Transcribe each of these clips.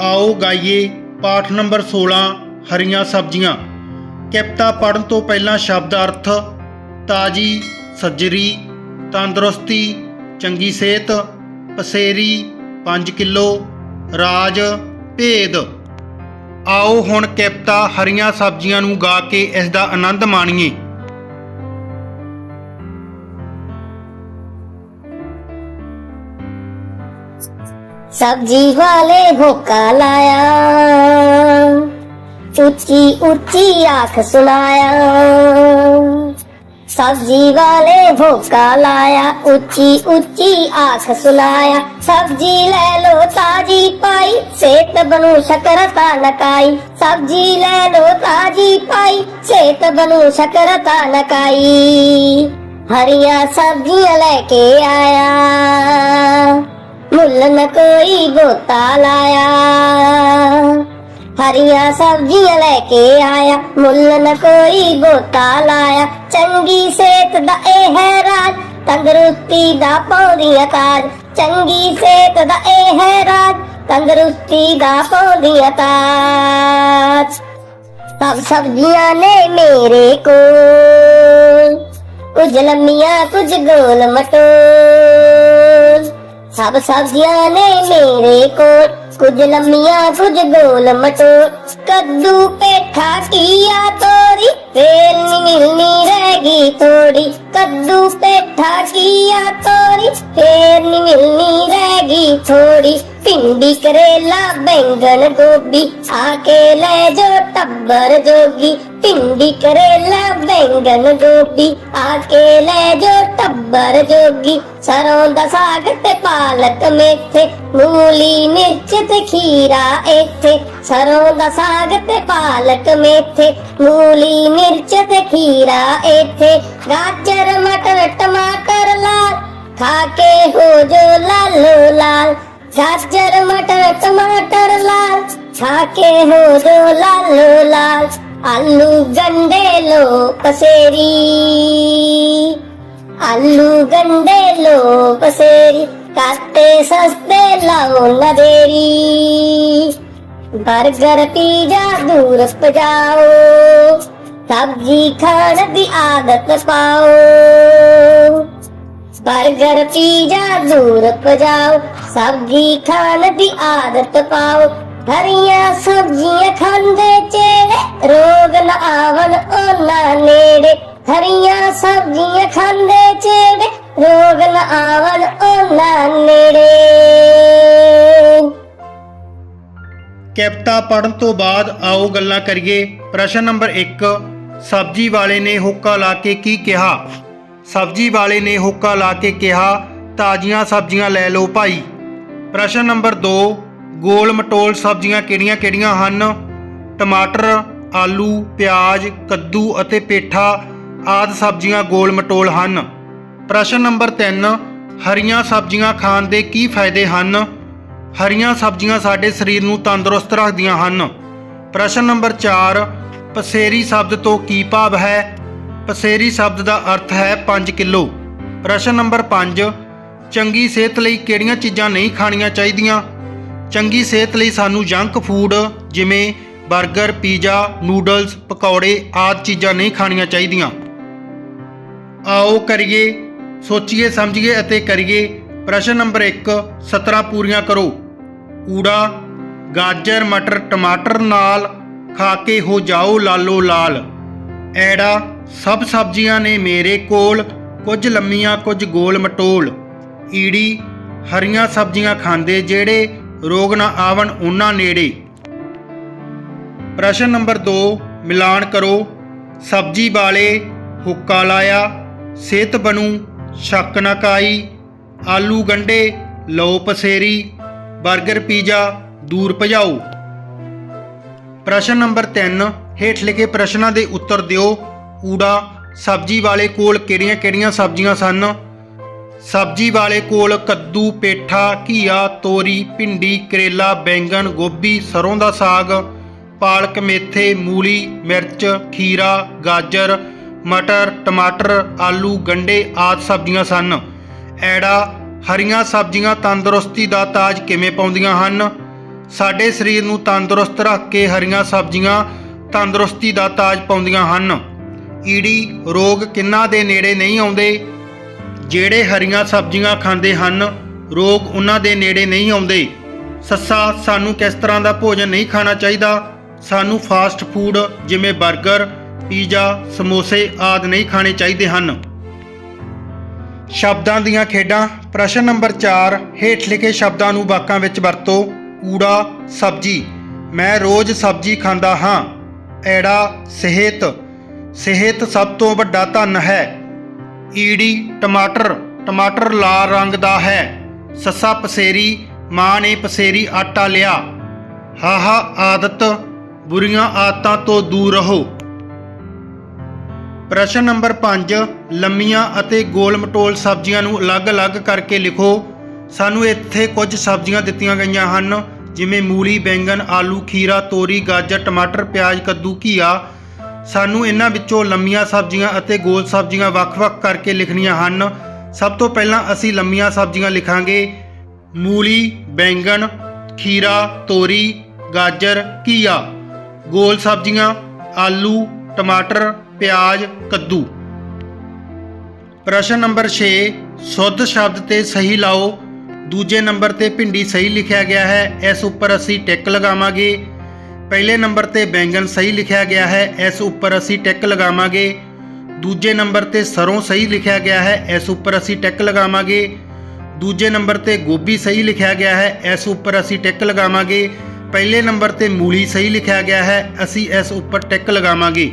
ਆਓ ਗਾਈਏ ਪਾਠ ਨੰਬਰ 16 ਹਰੀਆਂ ਸਬਜ਼ੀਆਂ। ਕਿਪਤਾ ਪੜਨ ਤੋਂ ਪਹਿਲਾਂ ਸ਼ਬਦ ਅਰਥ ਤਾਜੀ, ਸੱਜਰੀ, ਤੰਦਰੁਸਤੀ, ਚੰਗੀ ਸਿਹਤ, ਪਸੇਰੀ 5 ਕਿਲੋ, ਰਾਜ, ਭੇਦ। ਆਓ ਹੁਣ ਕਿਪਤਾ ਹਰੀਆਂ ਸਬਜ਼ੀਆਂ ਨੂੰ ਗਾ ਕੇ ਇਸ ਦਾ ਆਨੰਦ ਮਾਣੀਏ। सब्ज़ी वाले भोका लाया? ऊँची ऊँची आँख सुनाया। सब्ज़ी वाले भोका लाया? ऊँची ऊँची आँख सुनाया। सब्ज़ी ले लो ताजी पाई सेत बनू शकरता नकाई। सब्ज़ी ले लो ताजी पाई सेत बनू शकरता नकाई। हरिया सब्ज़ियाँ लेके आया। ਮੁੱਲ ਨ ਕੋਈ ਗੋਤਾ ਲਾਇਆ। ਹਰੀਆਂ ਸਬਜ਼ੀਆਂ ਲੈ ਕੇ ਆਇਆ ਮੁੱਲ ਨ ਕੋਈ ਗੋਤਾ ਲਾਇਆ। ਚੰਗੀ ਸਿਹਤ ਦਾ ਇਹ ਹੈ ਰਾਜ, ਤੰਦਰੁਸਤੀ ਦਾ ਪੌੜੀਆਂ ਤਾਜ। ਚੰਗੀ ਸਿਹਤ ਦਾ ਇਹ ਹੈ ਰਾਜ, ਤੰਦਰੁਸਤੀ ਦਾ ਪੌੜੀਆਂ ਤਾਜ। ਸਭ ਸਬਜ਼ੀਆਂ ਨੇ ਮੇਰੇ ਕੋਲ, ਕੁਝ ਲੰਮੀਆਂ, ਕੁਝ ਗੋਲ ਮਟੋਲ। ਸਭ ਸਬਜ਼ੀਆਂ ਨੇ ਮੇਰੇ ਕੋਲ। ਕੁਝ ਲੰਮੀਆਂ, ਕੁਝ ਗੋਲ ਮਟੋਲ ਕੱਦੂ ਪੇਠਾ ਕੀਆ ਤੋਰੀ। ਫੇਰ ਨੀ ਮਿਲਨੀ ਰਹਿ ਗਈ ਥੋੜੀ ਕੱਦੂ ਪੇਠਾ ਕੀਆ ਤੋਰੀ। ਫੇਰ ਨੀ ਮਿਲਨੀ ਰਹਿ ਗਈ ਥੋੜੀ ਭਿੰਡੀ ਕਰੇਲਾ, ਬੈਂਗਣ ਗੋਭੀ, ਆ ਕੇ ਲੈ ਜੋ ਟੱਬਰ ਜੋਗੀ। ਭਿੰਡੀ ਕਰੇਲਾ, ਬੈਂਗਣ ਗੋਭੀ, ਆ ਕੇ ਲੈ ਜੋ ਟੱਬਰ ਜੋਗੀ। ਸਰੋਂ ਦਾ ਸਾਗ ਤੇ ਪਾਲਕ ਮੇਥੇ, ਮੂਲੀ ਮਿਰਚ ਤੇ ਖੀਰਾ ਇੱਥੇ ਸਰੋਂ ਦਾ ਸਾਗ ਤੇ ਪਾਲਕ ਮੇਥੇ, ਮੂਲੀ ਮਿਰਚ ਤੇ ਖੀਰਾ ਇੱਥੇ ਗਾਜਰ, ਮਟਰ, ਟਮਾਟਰ ਲਾਲ, ਖਾ ਕੇ ਹੋ ਜੋ ਲਾਲੋ ਲਾਲ। ਗਾਜਰ ਮਟਰ, ਟਮਾਟਰ ਲਾਲ ਖਾ ਕੇ ਹੋ ਜੋ ਲਾਲੋ ਲਾਲ। ਆਲੂ ਗੰਡੇ ਲੋ ਪਸੇਰੀ ਆਲੂ ਗੰਡੇ ਲੋ ਪਸੇਰੀ ਕਾਤੇ ਸਸਤੇ ਲਾਓ ਨਦੇਰੀ 버ਗਰ ਪੀਜ਼ਾ ਦੂਰ ਪਜਾਓ ਸਬਜ਼ੀ ਖਾਣ ਦੀ ਆਦਤ ਪਾਓ 버ਗਰ ਪੀਜ਼ਾ ਦੂਰ ਪਜਾਓ ਸਬਜ਼ੀ ਖਾਣ ਦੀ ਆਦਤ ਪਾਓ। ਹਰੀਆਂ ਸਬਜ਼ੀਆਂ ਖਾਂਦੇ ਚੇੜੇ ਰੋਗ ਨਾ ਆਵਨ ਉਹਨਾਂ ਨੇੜੇ। ਹਰੀਆਂ ਸਬਜ਼ੀਆਂ ਖਾਂਦੇ ਚੇੜੇ ਰੋਗ ਨਾ ਆਵਨ ਉਹਨਾਂ ਨੇੜੇ। ਕਿਪਤਾ ਪੜਨ ਤੋਂ ਬਾਅਦ ਆਓ ਗੱਲਾਂ ਕਰੀਏ। ਪ੍ਰਸ਼ਨ ਨੰਬਰ 1 ਸਬਜ਼ੀ ਵਾਲੇ ਨੇ ਹੋਕਾ ਲਾ ਕੇ ਕੀ ਕਿਹਾ? ਸਬਜ਼ੀ ਵਾਲੇ ਨੇ ਹੋਕਾ ਲਾ ਕੇ ਕਿਹਾ, ਤਾਜ਼ੀਆਂ ਸਬਜ਼ੀਆਂ ਲੈ ਲਓ ਭਾਈ। ਪ੍ਰਸ਼ਨ ਨੰਬਰ 2 ਗੋਲ ਮਟੋਲ ਸਬਜ਼ੀਆਂ ਕਿਹੜੀਆਂ-ਕਿਹੜੀਆਂ ਹਨ? ਟਮਾਟਰ, ਆਲੂ, ਪਿਆਜ਼, ਕੱਦੂ ਅਤੇ ਪੇਠਾ ਆਦ ਸਬਜ਼ੀਆਂ ਗੋਲ ਮਟੋਲ ਹਨ। ਪ੍ਰਸ਼ਨ ਨੰਬਰ 3 ਹਰੀਆਂ ਸਬਜ਼ੀਆਂ ਖਾਣ ਦੇ ਕੀ ਫਾਇਦੇ ਹਨ? ਹਰੀਆਂ ਸਬਜ਼ੀਆਂ ਸਾਡੇ ਸਰੀਰ ਨੂੰ ਤੰਦਰੁਸਤ ਰੱਖਦੀਆਂ ਹਨ। ਪ੍ਰਸ਼ਨ ਨੰਬਰ 4 ਪਸੇਰੀ ਸ਼ਬਦ ਤੋਂ ਕੀ ਭਾਵ ਹੈ? ਪਸੇਰੀ ਸ਼ਬਦ ਦਾ ਅਰਥ ਹੈ 5 ਕਿਲੋ। ਪ੍ਰਸ਼ਨ ਨੰਬਰ 5 ਚੰਗੀ ਸਿਹਤ ਲਈ ਕਿਹੜੀਆਂ ਚੀਜ਼ਾਂ ਨਹੀਂ ਖਾਣੀਆਂ ਚਾਹੀਦੀਆਂ? ਚੰਗੀ ਸਿਹਤ ਲਈ ਸਾਨੂੰ ਜੰਕ ਫੂਡ ਜਿਵੇਂ 버ਗਰ ਪੀਜ਼ਾ ਨੂਡਲਸ ਪਕੌੜੇ ਆਦਿ ਚੀਜ਼ਾਂ ਨਹੀਂ ਖਾਣੀਆਂ ਚਾਹੀਦੀਆਂ। ਆਓ ਕਰੀਏ, ਸੋਚੀਏ, ਸਮਝੀਏ ਅਤੇ ਕਰੀਏ। ਪ੍ਰਸ਼ਨ ਨੰਬਰ 1 17 ਪੂਰੀਆਂ ਕਰੋ। ਊੜਾ ਗਾਜਰ, ਮਟਰ, ਟਮਾਟਰ ਨਾਲ ਖਾ ਕੇ ਹੋ ਜਾਓ ਲਾਲੋ ਲਾਲ। ਐੜਾ, ਸਭ ਸਬਜ਼ੀਆਂ ਨੇ ਮੇਰੇ ਕੋਲ, ਕੁਝ ਲੰਮੀਆਂ, ਕੁਝ ਗੋਲ ਮਟੋਲ। ਈੜੀ ਹਰੀਆਂ ਸਬਜ਼ੀਆਂ ਖਾਂਦੇ ਜਿਹੜੇ ਰੋਗ ਨਾ ਆਵਣ ਉਹਨਾਂ ਨੇੜੇ। ਪ੍ਰਸ਼ਨ ਨੰਬਰ 2 ਮਿਲਾਨ ਕਰੋ। ਸਬਜ਼ੀ ਵਾਲੇ ਹੁੱਕਾ ਲਾਇਆ, ਸਿਹਤ ਬਣੂ, ਸ਼ੱਕ ਨਾ ਕਾਈ। ਆਲੂ ਗੰਡੇ ਲਓ ਪਸੇਰੀ 버ਗਰ ਪੀਜ਼ਾ, ਦੂਰ ਭਜਾਓ। ਪ੍ਰਸ਼ਨ ਨੰਬਰ 3 ਹੇਠ ਲਿਖੇ ਪ੍ਰਸ਼ਨਾਂ ਦੇ ਉੱਤਰ ਦਿਓ। ਊੜਾ, ਸਬਜ਼ੀ ਵਾਲੇ ਕੋਲ ਕਿਹੜੀਆਂ-ਕਿਹੜੀਆਂ ਸਬਜ਼ੀਆਂ ਸਨ? ਸਬਜ਼ੀ ਵਾਲੇ ਕੋਲ ਕੱਦੂ, ਪੇਠਾ, ਘੀਆ, ਤੋਰੀ, ਭਿੰਡੀ, ਕਰੇਲਾ, ਬੈਂਗਣ, ਗੋਭੀ ਸਰੋਂ ਦਾ ਸਾਗ, ਪਾਲਕ ਮੇਥੇ, ਮੂਲੀ, ਮਿਰਚ, ਖੀਰਾ, ਗਾਜਰ, ਮਟਰ, ਟਮਾਟਰ, ਆਲੂ, ਗੰਡੇ ਆਦਿ ਸਬਜ਼ੀਆਂ ਸਨ। ਐੜਾ ਹਰੀਆਂ ਸਬਜ਼ੀਆਂ ਤੰਦਰੁਸਤੀ ਦਾ ਤਾਜ ਕਿਵੇਂ ਪਾਉਂਦੀਆਂ ਹਨ? ਸਾਡੇ ਸਰੀਰ ਨੂੰ ਤੰਦਰੁਸਤ ਰੱਖ ਕੇ ਹਰੀਆਂ ਸਬਜ਼ੀਆਂ ਤੰਦਰੁਸਤੀ ਦਾ ਤਾਜ ਪਾਉਂਦੀਆਂ ਹਨ। ਈੜੀ ਰੋਗ ਕਿੰਨਾ ਦੇ ਨੇੜੇ ਨਹੀਂ ਆਉਂਦੇ ਜਿਹੜੇ ਹਰੀਆਂ ਸਬਜ਼ੀਆਂ ਖਾਂਦੇ ਹਨ, ਰੋਗ ਉਹਨਾਂ ਦੇ ਨੇੜੇ ਨਹੀਂ ਆਉਂਦੇ। ਸੱਸਾ, ਸਾਨੂੰ ਕਿਸ ਤਰ੍ਹਾਂ ਦਾ ਭੋਜਨ ਨਹੀਂ ਖਾਣਾ ਚਾਹੀਦਾ? ਸਾਨੂੰ ਫਾਸਟ ਫੂਡ ਜਿਵੇਂ 버ਗਰ ਪੀਜ਼ਾ, ਸਮੋਸੇ ਆਦਿ ਨਹੀਂ ਖਾਣੇ ਚਾਹੀਦੇ ਹਨ। ਸ਼ਬਦਾਂ ਦੀਆਂ ਖੇਡਾਂ। ਪ੍ਰਸ਼ਨ ਨੰਬਰ 4 ਹੇਠ ਲਿਖੇ ਸ਼ਬਦਾਂ ਨੂੰ ਵਾਕਾਂ ਵਿੱਚ ਵਰਤੋ। ਊੜਾ ਸਬਜੀ। ਮੈਂ ਰੋਜ਼ ਸਬਜੀ ਖਾਂਦਾ ਹਾਂ। ਐੜਾ, ਸਿਹਤ। ਸਿਹਤ ਸਭ ਤੋਂ ਵੱਡਾ ਧਨ ਹੈ। ਈੜੀ ਟਮਾਟਰ ਟਮਾਟਰ ਲਾਲ ਰੰਗ ਦਾ ਹੈ। ਸੱਸਾ ਪਸੇਰੀ, ਮਾਂ ਨੇ ਪਸੇਰੀ ਆਟਾ ਲਿਆ। ਹਾਹਾ, ਆਦਤ, ਬੁਰੀਆਂ ਆਦਤਾਂ ਤੋਂ ਦੂਰ ਰਹੋ। ਪ੍ਰਸ਼ਨ ਨੰਬਰ 5 ਲੰਮੀਆਂ ਅਤੇ ਗੋਲ ਮਟੋਲ ਸਬਜ਼ੀਆਂ ਨੂੰ ਅਲੱਗ-ਅਲੱਗ ਕਰਕੇ ਲਿਖੋ। ਸਾਨੂੰ ਇੱਥੇ ਕੁਝ ਸਬਜ਼ੀਆਂ ਦਿੱਤੀਆਂ ਗਈਆਂ ਹਨ, ਜਿਵੇਂ ਮੂਲੀ, ਬੈਂਗਣ, ਆਲੂ, ਖੀਰਾ, ਤੋਰੀ, ਗਾਜਰ, ਟਮਾਟਰ, ਪਿਆਜ਼, ਕੱਦੂ, ਘੀਆ ਸਾਨੂੰ ਇਹਨਾਂ ਵਿੱਚੋਂ ਲੰਮੀਆਂ ਸਬਜ਼ੀਆਂ ਅਤੇ ਗੋਲ ਸਬਜ਼ੀਆਂ ਵੱਖ-ਵੱਖ ਕਰਕੇ ਲਿਖਣੀਆਂ ਹਨ। ਸਭ ਤੋਂ ਪਹਿਲਾਂ ਅਸੀਂ ਲੰਮੀਆਂ ਸਬਜ਼ੀਆਂ ਲਿਖਾਂਗੇ। ਮੂਲੀ, ਬੈਂਗਣ, ਖੀਰਾ, ਤੋਰੀ, ਗਾਜਰ, ਘੀਆ। ਗੋਲ ਸਬਜ਼ੀਆਂ, ਆਲੂ, ਟਮਾਟਰ, ਪਿਆਜ਼, ਕੱਦੂ। ਪ੍ਰਸ਼ਨ ਨੰਬਰ 6 ਸ਼ੁੱਧ ਸ਼ਬਦ ਤੇ ਸਹੀ ਲਾਓ। ਦੂਜੇ ਨੰਬਰ ਤੇ ਭਿੰਡੀ ਸਹੀ ਲਿਖਿਆ ਗਿਆ ਹੈ। ਇਸ ਉੱਪਰ ਅਸੀਂ ਟਿਕ ਲਗਾਵਾਂਗੇ। ਪਹਿਲੇ ਨੰਬਰ ਤੇ ਬੈਂਗਨ ਸਹੀ ਲਿਖਿਆ ਗਿਆ ਹੈ, ਇਸ ਉੱਪਰ ਅਸੀਂ ਟਿਕ ਲਗਾਵਾਂਗੇ। ਦੂਜੇ ਨੰਬਰ ਤੇ ਸਰੋਂ ਸਹੀ ਲਿਖਿਆ ਗਿਆ ਹੈ, ਇਸ ਉੱਪਰ ਅਸੀਂ ਟਿਕ ਲਗਾਵਾਂਗੇ। ਦੂਜੇ ਨੰਬਰ ਤੇ ਗੋਭੀ ਸਹੀ ਲਿਖਿਆ ਗਿਆ ਹੈ, ਇਸ ਉੱਪਰ ਅਸੀਂ ਟਿਕ ਲਗਾਵਾਂਗੇ। ਪਹਿਲੇ ਨੰਬਰ ਤੇ ਮੂਲੀ ਸਹੀ ਲਿਖਿਆ ਗਿਆ ਹੈ, ਅਸੀਂ ਇਸ ਉੱਪਰ ਟਿਕ ਲਗਾਵਾਂਗੇ।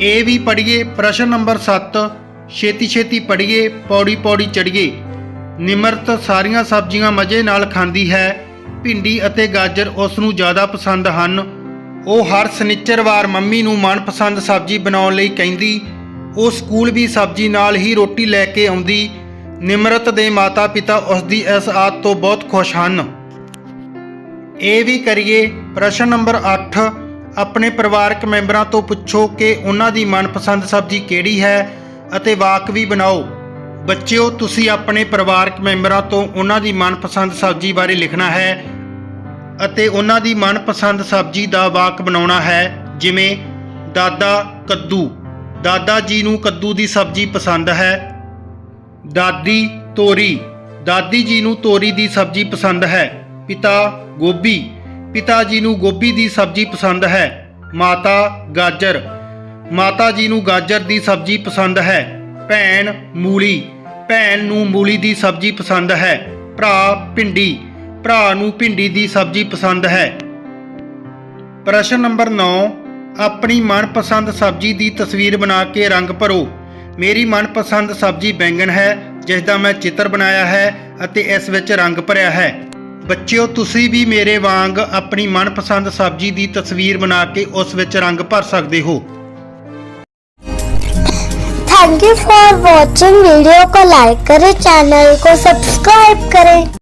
ਇਹ ਵੀ ਪੜ੍ਹੀਏ, ਪ੍ਰਸ਼ਨ ਨੰਬਰ 7 ਛੇਤੀ ਛੇਤੀ ਪੜ੍ਹੀਏ, ਪੌੜੀ ਪੌੜੀ ਚੜ੍ਹੀਏ। ਨਿਮਰਤ ਸਾਰੀਆਂ ਸਬਜ਼ੀਆਂ ਮਜ਼ੇ ਨਾਲ ਖਾਂਦੀ ਹੈ। ਭਿੰਡੀ ਅਤੇ ਗਾਜਰ ਉਸ ਨੂੰ ਜ਼ਿਆਦਾ ਪਸੰਦ ਹਨ। ਉਹ ਹਰ ਸਨਿਚਰਵਾਰ ਮੰਮੀ ਨੂੰ ਮਨਪਸੰਦ ਸਬਜ਼ੀ ਬਣਾਉਣ ਲਈ ਕਹਿੰਦੀ, ਉਹ ਸਕੂਲ ਵੀ ਸਬਜ਼ੀ ਨਾਲ ਹੀ ਰੋਟੀ ਲੈ ਕੇ ਆਉਂਦੀ। ਨਿਮਰਤ ਦੇ ਮਾਤਾ-ਪਿਤਾ ਉਸ ਦੀ ਇਸ ਆਦਤ ਤੋਂ ਬਹੁਤ ਖੁਸ਼ ਹਨ। ਇਹ ਵੀ ਕਰੀਏ, ਪ੍ਰਸ਼ਨ ਨੰਬਰ 8 ਆਪਣੇ ਪਰਿਵਾਰਕ ਮੈਂਬਰਾਂ ਤੋਂ ਪੁੱਛੋ ਕਿ ਉਹਨਾਂ ਦੀ ਮਨਪਸੰਦ ਸਬਜ਼ੀ ਕਿਹੜੀ ਹੈ ਅਤੇ ਵਾਕ ਵੀ ਬਣਾਓ। ਬੱਚਿਓ, ਤੁਸੀਂ ਆਪਣੇ ਪਰਿਵਾਰਕ ਮੈਂਬਰਾਂ ਤੋਂ ਉਹਨਾਂ ਦੀ ਮਨਪਸੰਦ ਸਬਜ਼ੀ ਬਾਰੇ ਲਿਖਣਾ ਹੈ। ਅਤੇ ਉਹਨਾਂ ਦੀ ਮਨਪਸੰਦ ਸਬਜ਼ੀ ਦਾ ਵਾਕ ਬਣਾਉਣਾ ਹੈ, ਜਿਵੇਂ, ਦਾਦਾ ਕੱਦੂ। ਦਾਦਾ ਜੀ ਨੂੰ ਕੱਦੂ ਦੀ ਸਬਜ਼ੀ ਪਸੰਦ ਹੈ। ਦਾਦੀ ਤੋਰੀ। ਦਾਦੀ ਜੀ ਨੂੰ ਤੋਰੀ ਦੀ ਸਬਜ਼ੀ ਪਸੰਦ ਹੈ। ਪਿਤਾ ਗੋਭੀ। ਪਿਤਾ ਜੀ ਨੂੰ ਗੋਭੀ ਦੀ ਸਬਜ਼ੀ ਪਸੰਦ ਹੈ। ਮਾਤਾ ਗਾਜਰ। ਮਾਤਾ ਜੀ ਨੂੰ ਗਾਜਰ ਦੀ ਸਬਜ਼ੀ ਪਸੰਦ ਹੈ। ਭੈਣ ਮੂਲੀ। ਭੈਣ ਨੂੰ ਮੂਲੀ ਦੀ ਸਬਜ਼ੀ ਪਸੰਦ ਹੈ। ਭਰਾ ਭਿੰਡੀ। ਭਰਾ ਨੂੰ ਭਿੰਡੀ ਦੀ ਸਬਜ਼ੀ ਪਸੰਦ ਹੈ ਪ੍ਰਸ਼ਨ ਨੰਬਰ 9 ਆਪਣੀ ਮਨਪਸੰਦ ਸਬਜ਼ੀ ਦੀ ਤਸਵੀਰ ਬਣਾ ਕੇ ਰੰਗ ਭਰੋ ਮੇਰੀ ਮਨਪਸੰਦ ਸਬਜ਼ੀ ਬੈਂਗਣ ਹੈ ਜਿਸ ਦਾ ਮੈਂ ਚਿੱਤਰ ਬਣਾਇਆ ਹੈ ਅਤੇ ਇਸ ਵਿੱਚ ਰੰਗ ਭਰਿਆ ਹੈ ਬੱਚਿਓ ਤੁਸੀਂ ਵੀ ਮੇਰੇ ਵਾਂਗ ਆਪਣੀ ਮਨਪਸੰਦ ਸਬਜ਼ੀ ਦੀ ਤਸਵੀਰ ਬਣਾ ਕੇ ਉਸ ਵਿੱਚ ਰੰਗ ਭਰ ਸਕਦੇ ਹੋ thank you for watching video को लाइक करें चैनल को सब्सक्राइब करें